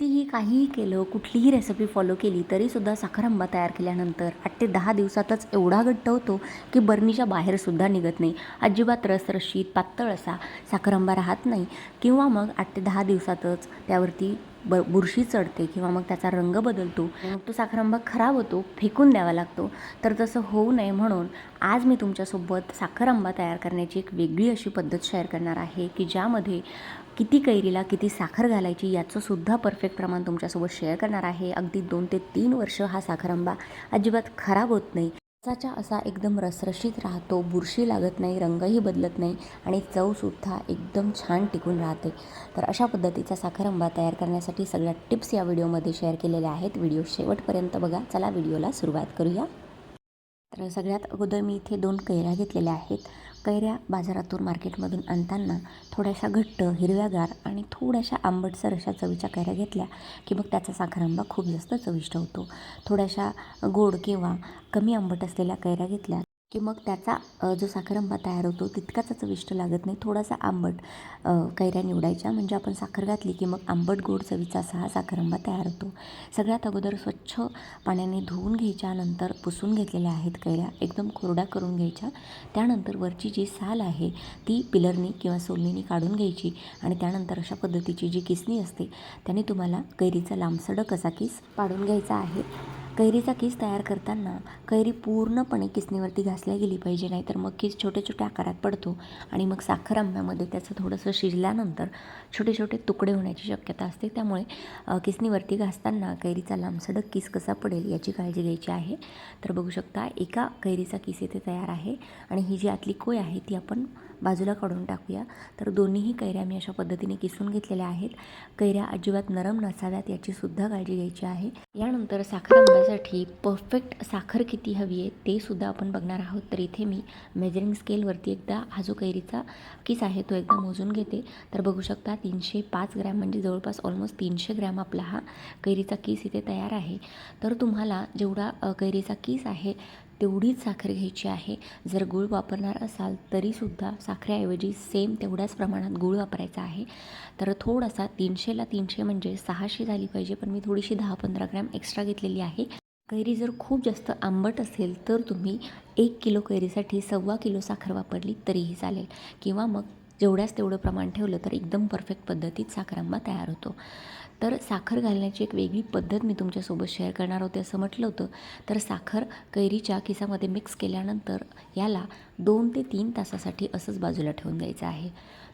कितीही काहीही केलं कुठलीही रेसिपी फॉलो केली तरीसुद्धा साखर आंबा तयार केल्यानंतर आठ ते दहा दिवसातच एवढा घट्ट होतो की बर्नीच्या बाहेरसुद्धा निघत नाही. अजिबात रसरशीत पातळ असा साखर आंबा राहत नाही. किंवा मग आठ ते दहा दिवसातच त्यावरती ब बुरशी चढते किंवा मग त्याचा रंग बदलतो. मग तो साखर आंबा खराब होतो फेकून द्यावा लागतो. तर तसं होऊ नये म्हणून आज मी तुमच्यासोबत साखर आंबा तयार करण्याची एक वेगळी अशी पद्धत शेअर करणार आहे की ज्यामध्ये किती कैरीला किती साखर घालायची याचं सुद्धा परफेक्ट प्रमाण तुमच्यासोबत शेअर करणार आहे. अगदी दोन ते तीन वर्ष हा साखर आंबा अजिबात खराब होत नाही. असाच्या असा एकदम रसरशीत राहतो बुरशी लागत नाही रंगही बदलत नाही आणि चवसुद्धा एकदम छान टिकून राहते. तर अशा पद्धतीचा साखरंबा तयार करण्यासाठी सगळ्या टिप्स या व्हिडिओमध्ये शेअर केलेल्या आहेत. व्हिडिओ शेवटपर्यंत बघा. चला व्हिडिओला सुरुवात करूया. तर सगळ्यात अगोदर मी इथे दोन कैऱ्या घेतलेल्या आहेत. कैऱ्या बाजारातून मार्केटमधून आणताना थोड्याशा घट्ट हिरव्यागार आणि थोड्याशा आंबटसर अशा चवीच्या कैऱ्या घेतल्या की मग त्याचा साखर आंबा खूप जास्त चविष्ट होतो. थोड्याशा गोड किंवा कमी आंबट असलेल्या कैऱ्या घेतल्या की मग त्याचा जो साखरंबा तयार होतो तितकाच चविष्ट लागत नाही. थोडासा आंबट कैऱ्या निवडायच्या. म्हणजे आपण साखर घातली की मग आंबट गोड चवीचा असा हा साखरआंबा तयार होतो. सगळ्यात अगोदर स्वच्छ पाण्याने धुवून घ्यायच्या नंतर पुसून घेतलेल्या आहेत कैऱ्या. एकदम कोरड्या करून घ्यायच्या. त्यानंतर वरची जी साल आहे ती पिलरनी किंवा सोलणीनी काढून घ्यायची आणि त्यानंतर अशा पद्धतीची जी किसणी असते त्याने तुम्हाला कैरीचा लांबसडक असा किस पाडून घ्यायचा आहे. कैरीचा किस तयार करताना कैरी पूर्णपणे किसणीवरती घासल्या गेली पाहिजे? नाहीतर मग किस छोट्या छोट्या आकारात पडतो आणि मग साखर आंब्यामध्ये त्याचं थोडंसं शिजल्यानंतर छोटे छोटे तुकडे होण्याची शक्यता असते. त्यामुळे किसनीवरती किसणीवरती घासताना कैरीचा लांबसडक किस कसा पडेल याची काळजी घ्यायची आहे. तर बघू शकता एका कैरीचा किस इथे तयार आहे आणि ही जी आतली कोय आहे ती आपण बाजूला काढून टाकूया. तर दोन्हीही कैऱ्या मी अशा पद्धतीने किसून घेतलेल्या आहेत. कैऱ्या अजिबात नरम नसाव्यात याचीसुद्धा काळजी घ्यायची आहे. यानंतर साखर आंब्यासाठी परफेक्ट साखर किती हवी आहे ते सुद्धा आपण बघणार आहोत. तर इथे मी मेजरिंग स्केलवरती एकदा हा जो कैरीचा किस आहे तो एकदा मोजून घेते. तर बघू शकता तीनशे पाच ग्रॅम म्हणजे जवळपास ऑलमोस्ट तीनशे ग्रॅम आपला हा कैरीचा किस इथे तयार आहे. तर तुम्हाला जेवढा कैरीचा किस आहे तेवढीच साखर घ्यायची आहे. जर गूळ वापरणार असाल तरीसुद्धा साखरेऐवजी सेम तेवढ्याच प्रमाणात गूळ वापरायचा आहे. तर थोडासा तीनशेला तीनशे म्हणजे सहाशे झाली पाहिजे पण मी थोडीशी दहा पंधरा ग्रॅम एक्स्ट्रा घेतलेली आहे. कैरी जर खूप जास्त आंबट असेल तर तुम्ही एक किलो कैरीसाठी सव्वा किलो साखर वापरली तरीही चालेल. किंवा मग जेवढ्याच तेवढं प्रमाण ठेवलं तर एकदम परफेक्ट पद्धतीत साखर आंबा तयार होतो. तर साखर घालण्याची एक वेगळी पद्धत मी तुमच्यासोबत शेअर करणार होते असं म्हटलं होतं. तर साखर कैरीच्या किसामध्ये मिक्स केल्यानंतर याला दोन ते तीन तासासाठी असंच बाजूला ठेवून द्यायचं आहे.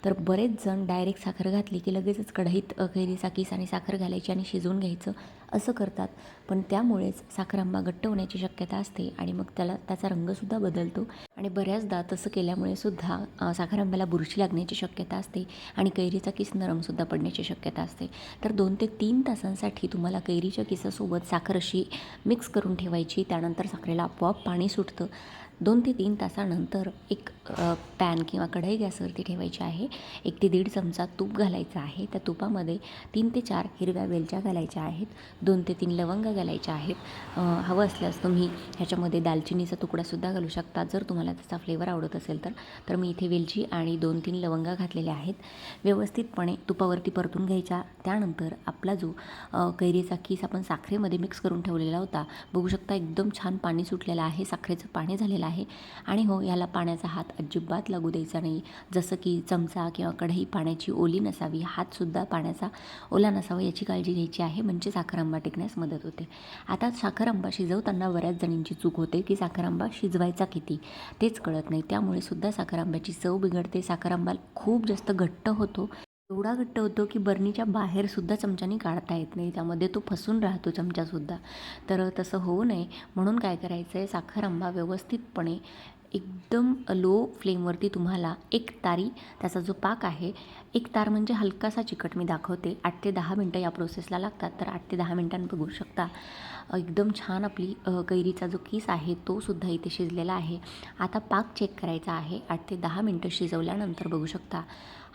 तर बरेच जण डायरेक्ट साखर घातली की लगेचच कढईत कैरीचा किस आणि साखर घालायची आणि शिजवून घ्यायचं. असं करतात. पण त्यामुळेच साखर आंबा घट्ट होण्याची शक्यता असते आणि मग त्याला त्याचा रंगसुद्धा बदलतो. आणि बऱ्याचदा तसं केल्यामुळे सुद्धा साखरांब्याला साखर बुरशी लागण्याची शक्यता असते आणि कैरीचा किस नरमसुद्धा पडण्याची शक्यता असते. तर दोन ते तीन तासांसाठी तुम्हाला कैरीच्या किसासोबत साखर अशी मिक्स करून ठेवायची त्यानंतर साखरेला आपोआप पाणी सुटतं. दोन ते तीन तासानंतर एक पॅन किंवा कढई गॅसवरती ठेवायची आहे. एक ते दीड चमचा तूप घालायचा आहे. त्या तुपामध्ये तीन ते चार हिरव्या वेलच्या घालायच्या आहेत. दोन ते तीन लवंग घालायच्या आहेत. हवं असल्यास तुम्ही ह्याच्यामध्ये दालचिनीचा तुकडासुद्धा घालू शकता. जर तुम्हाला त्याचा फ्लेवर आवडत असेल तर तर मी इथे वेलची आणि दोन तीन लवंगा घातलेल्या आहेत. व्यवस्थितपणे तुपावरती परतून घ्यायच्या. त्यानंतर आपला जो कैरीचा किस आपण साखरेमध्ये मिक्स करून ठेवलेला होता बघू शकता एकदम छान पाणी सुटलेलं आहे. साखरेचं पाणी झालेलं आहे. आणि हो याला पाण्याचा हात अजिबात लागू द्यायचा नाही. जसं की चमचा किंवा कढई पाण्याची ओली नसावी. हातसुद्धा पाण्याचा ओला नसावा याची काळजी घ्यायची आहे. म्हणजे साखर आंबा टिकण्यास मदत होते. आता साखर आंबा शिजवताना बऱ्याच जणींची चूक होते की साखर आंबा शिजवायचा किती? तेच कळत नाही. त्यामुळे सुद्धा साखर आंब्याची चव बिघडते. साखर आंबा खूप जास्त घट्ट होतो. एवढा घट्ट होतो की बरणीच्या बाहेरसुद्धा चमच्यानी काढता येत नाही. त्यामध्ये तो फसून राहतो चमचासुद्धा. तर तसं होऊ नये. म्हणून काय करायचं आहे साखर आंबा व्यवस्थितपणे एकदम लो फ्लेमवरती तुम्हाला एक तारी त्याचा जो पाक आहे एक तार म्हणजे हलकासा चिकट मी दाखवते. आठ ते दहा मिनटं या प्रोसेसला लागतात तर आठ ते दहा मिनटांनी बघू शकता. एकदम छान आपली कैरीचा जो किस आहे तो सुद्धा इथे शिजलेला आहे. आता पाक चेक करायचा आहे. आठ ते दहा मिनटं शिजवल्यानंतर बघू शकता.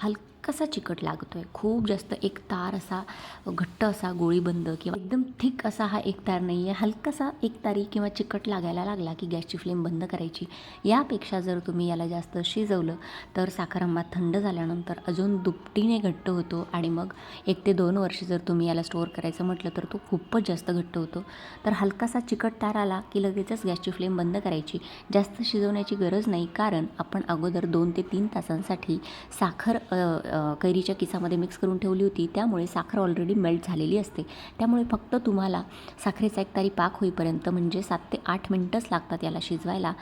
हल कसा चिकट लागतो आहे खूप जास्त एक तार असा घट्ट असा गोळीबंद किंवा एकदम थिक असा हा एक तार नाही आहे हलकासा एक तारी किंवा चिकट लागायला लागला की गॅसची फ्लेम बंद करायची. यापेक्षा जर तुम्ही याला जास्त शिजवलं तर साखर आंबा थंड झाल्यानंतर अजून दुपटीने घट्ट होतो आणि मग एक ते दोन वर्ष जर तुम्ही याला स्टोअर करायचं म्हटलं तर तो खूपच जास्त घट्ट होतो. तर हलकासा चिकट तार आला की लगेचच गॅसची फ्लेम बंद करायची. जास्त शिजवण्याची गरज नाही कारण आपण अगोदर दोन ते तीन तासांसाठी साखर कैरीच्या किसामध्ये मिक्स करून ठेवली होती. त्यामुळे साखर ऑलरेडी मेल्ट झालेली असते. त्यामुळे फक्त तुम्हाला साखरेचा एक तारी पाक होईपर्यंत म्हणजे सात ते आठ मिनटंच लागतात याला शिजवायला.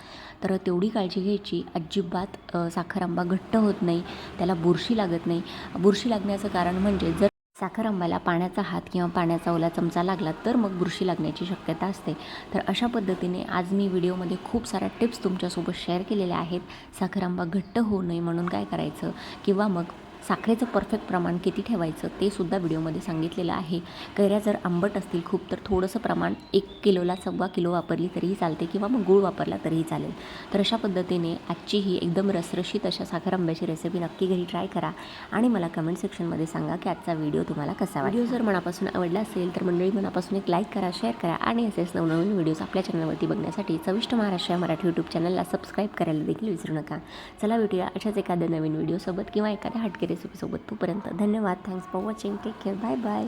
तर तेवढी काळजी घ्यायची. अजिबात साखर आंबा घट्ट होत नाही. त्याला बुरशी लागत नाही. बुरशी लागण्याचं कारण म्हणजे जर साखर आंब्याला पाण्याचा हात किंवा पाण्याचा ओला चमचा लागला तर मग बुरशी लागण्याची शक्यता असते. तर अशा पद्धतीने आज मी व्हिडिओमध्ये खूप साऱ्या टिप्स तुमच्यासोबत शेअर केलेल्या आहेत. साखर आंबा घट्ट होऊ नये म्हणून काय करायचं? किंवा मग साखरेचं परफेक्ट प्रमाण किती ठेवायचं ते सुद्धा व्हिडिओमध्ये सांगितलेलं आहे. कैऱ्या जर आंबट असतील खूप तर थोडंसं प्रमाण एक किलोला सव्वा किलो वापरली तरीही चालते किंवा मग गूळ वापरला तरीही चालेल. तर अशा पद्धतीने आजची ही एकदम रसरशीत अशा साखर आंब्याची रेसिपी नक्की घरी ट्राय करा आणि मला कमेंट सेक्शनमध्ये सांगा की आजचा व्हिडिओ तुम्हाला कसा व्हिडिओ जर मनापासून आवडला असेल तर मंडळी मनापासून एक लाईक करा शेअर करा आणि असेच नवनवीन व्हिडिओज आपल्या चॅनलवरती बघण्यासाठी चविष्ट महाराष्ट्र या मराठी यूट्यूब चॅनलला सबस्क्राईब करायला देखील विसरू नका. चला भेटूया अशाच एखाद्या नवीन व्हिडिओसोबत किंवा एखाद्या हटके रेसिपीसोबत तोपर्यंत धन्यवाद. Thanks for watching take care bye bye